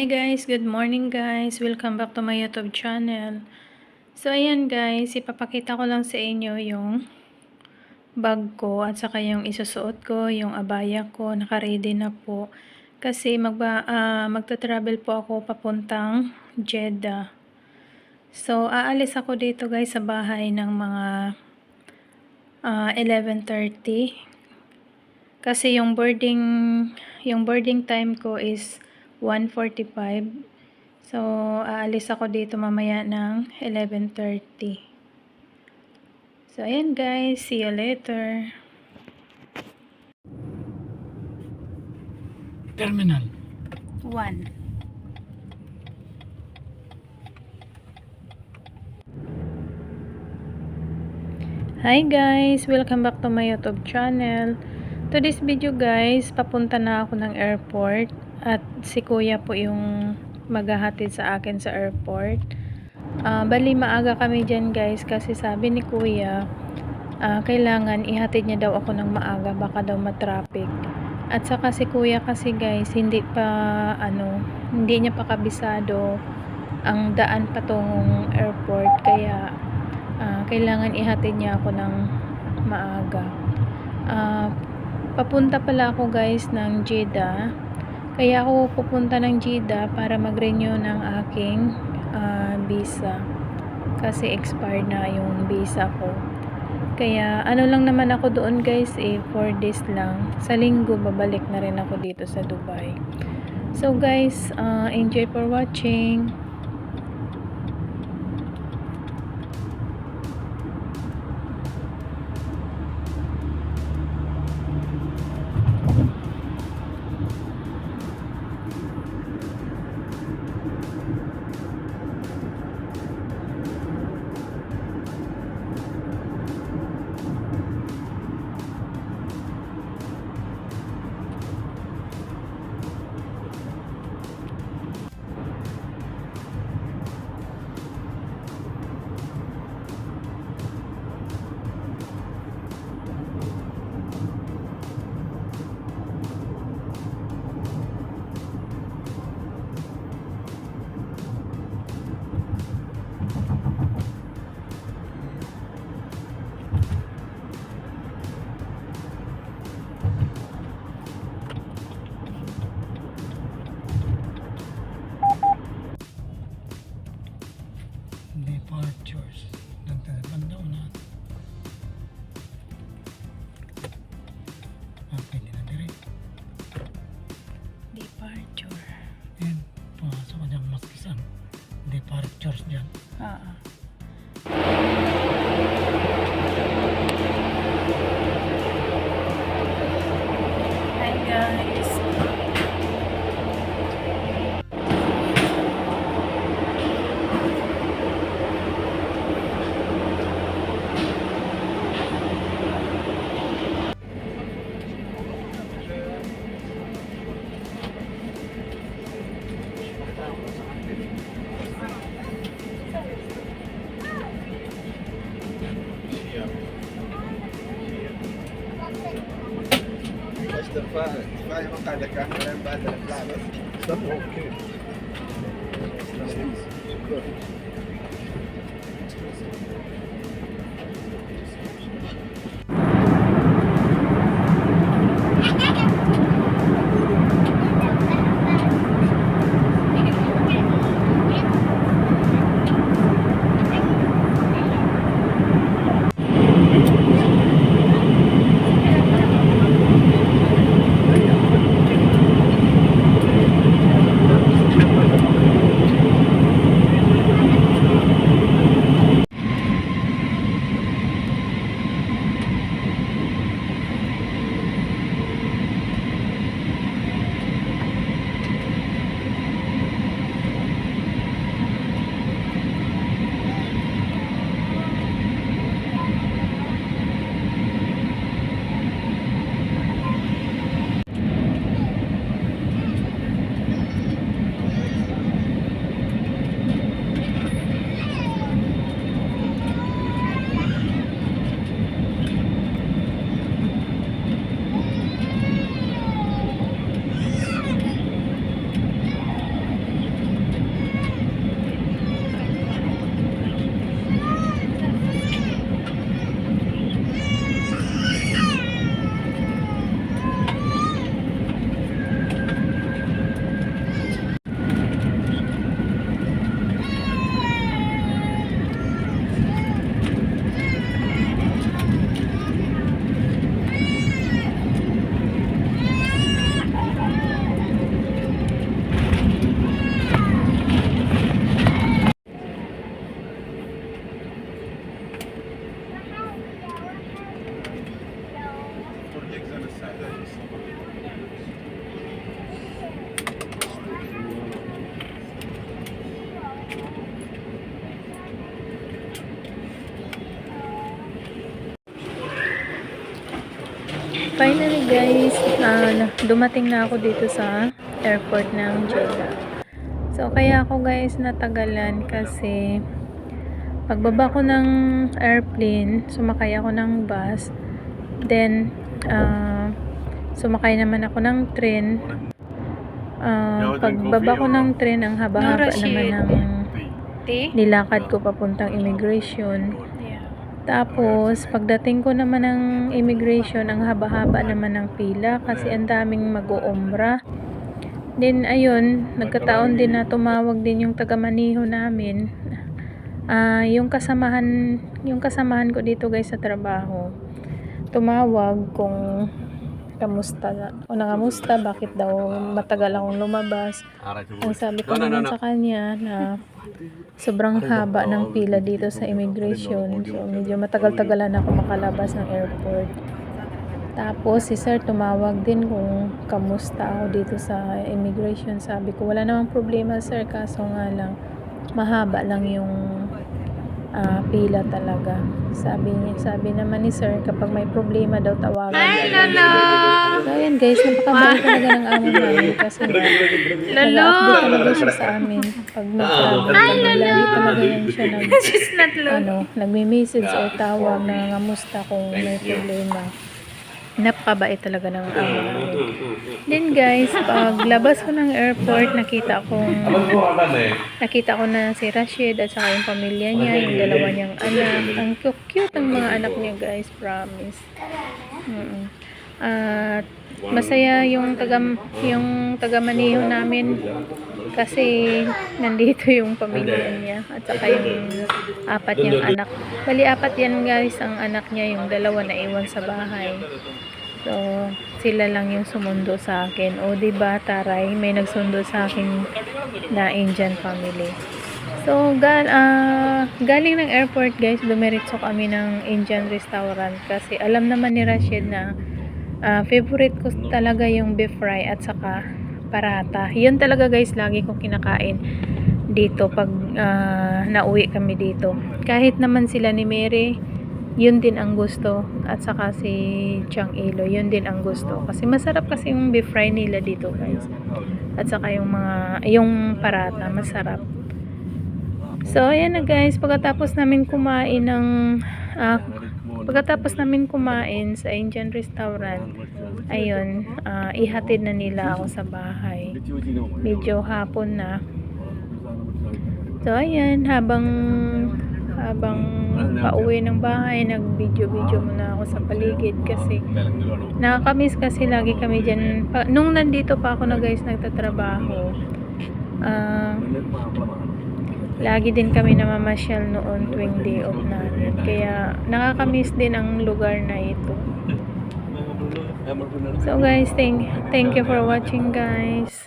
Hi guys, good morning guys. Welcome back to my YouTube channel. So ayan guys, ipapakita ko lang sa inyo yung bag ko at saka yung isusuot ko, yung abaya ko, naka-ready na po. Kasi magba, ah, magta-travel po ako papuntang Jeddah. So aalis ako dito guys sa bahay ng mga ah, 11.30. Kasi yung boarding, yung boarding time ko is 1.45. So, aalis ako dito mamaya ng 11.30. So, ayan guys. See you later. Terminal. 1. Hi guys! Welcome back to my YouTube channel. To this video guys, papunta na ako ng airport at si kuya po yung maghahatid sa akin sa airport. Ah, bali maaga kami dyan guys kasi sabi ni kuya ah, kailangan ihatid niya daw ako ng maaga baka daw matraffic. At saka si kuya kasi guys hindi pa ano hindi niya pa kabisado ang daan patungong airport kaya ah, kailangan ihatid niya ako ng maaga. Ah, papunta pala ako guys ng Jeddah. Kaya ako pupunta ng Jeddah para mag-renew ng aking ah, visa. Kasi expired na yung visa ko. Kaya ano lang naman ako doon guys eh 4 days lang. Sa linggo babalik na rin ako dito sa Dubai. So guys, ah, enjoy for watching. Departures. Nagtatapan daw na. portale carne, delle plave. Siamo ok. Finally guys, ah, na- dumating na ako dito sa airport ng Jeddah. So kaya ako guys natagalan kasi pagbaba ko ng airplane, sumakay ako ng bus. Then ah, sumakay naman ako ng train. Ah, pagbaba ko ng train, ang haba-haba naman ng nilakad ko papuntang immigration. Tapos, pagdating ko naman ng immigration, ang haba-haba naman ng pila kasi ang daming mag-uumbra. Then, ayun, nagkataon din na tumawag din yung taga-maniho namin. Ah, yung kasamahan, yung kasamahan ko dito guys sa trabaho. Tumawag kung kamusta o nangamusta, bakit daw matagal akong lumabas. Ang sabi ko naman sa kanya na sobrang haba ng pila dito sa immigration. So, medyo matagal-tagalan ako makalabas ng airport. Tapos, si sir tumawag din kung kamusta ako dito sa immigration. Sabi ko, wala namang problema sir, kaso nga lang, mahaba lang yung ah, pila talaga. Sabi niya, sabi naman ni sir, kapag may problema daw tawagan. Hi, Lolo! So, ayan guys, napakabait talaga ng amo namin kasi nga, nag-update talaga siya sa amin. Pag mag-travel kami, lagi talaga yan siya nag, ano, nagme-message o tawag na ngamusta kung may problema. Napakabait talaga ng amo namin. Then guys, paglabas ko ng airport, nakita ko nakita ko na si Rashid at saka yung pamilya niya, yung dalawa niyang anak. Ang cute ang mga anak niya guys, promise. Mm At masaya yung taga yung taga Maniho namin kasi nandito yung pamilya niya at saka yung apat niyang anak. Bali apat yan guys ang anak niya, yung dalawa na iwan sa bahay. So, sila lang yung sumundo sa akin. O, di ba taray, may nagsundo sa akin na Indian family. So, gal ah, galing ng airport guys, dumiretso kami ng Indian restaurant kasi alam naman ni Rashid na ah, favorite ko talaga yung beef fry at saka parata. Yun talaga guys, lagi kong kinakain dito pag ah, nauwi kami dito. Kahit naman sila ni Mary, yun din ang gusto. At saka si Chang Ilo, yun din ang gusto. Kasi masarap kasi yung beef fry nila dito guys. At saka yung mga, yung parata, masarap. So, ayan na guys, pagkatapos namin kumain ng, ah, pagkatapos namin kumain sa Indian restaurant, ayun, ah, ihatid na nila ako sa bahay. Medyo hapon na. So, ayan, habang habang pauwi ng bahay, nag-video-video muna ako sa paligid kasi nakakamiss kasi lagi kami dyan. Pa, nung nandito pa ako na guys nagtatrabaho, ah, lagi din kami namamasyal noon tuwing day off namin. Kaya nakakamiss din ang lugar na ito. So guys, thank, thank you for watching guys.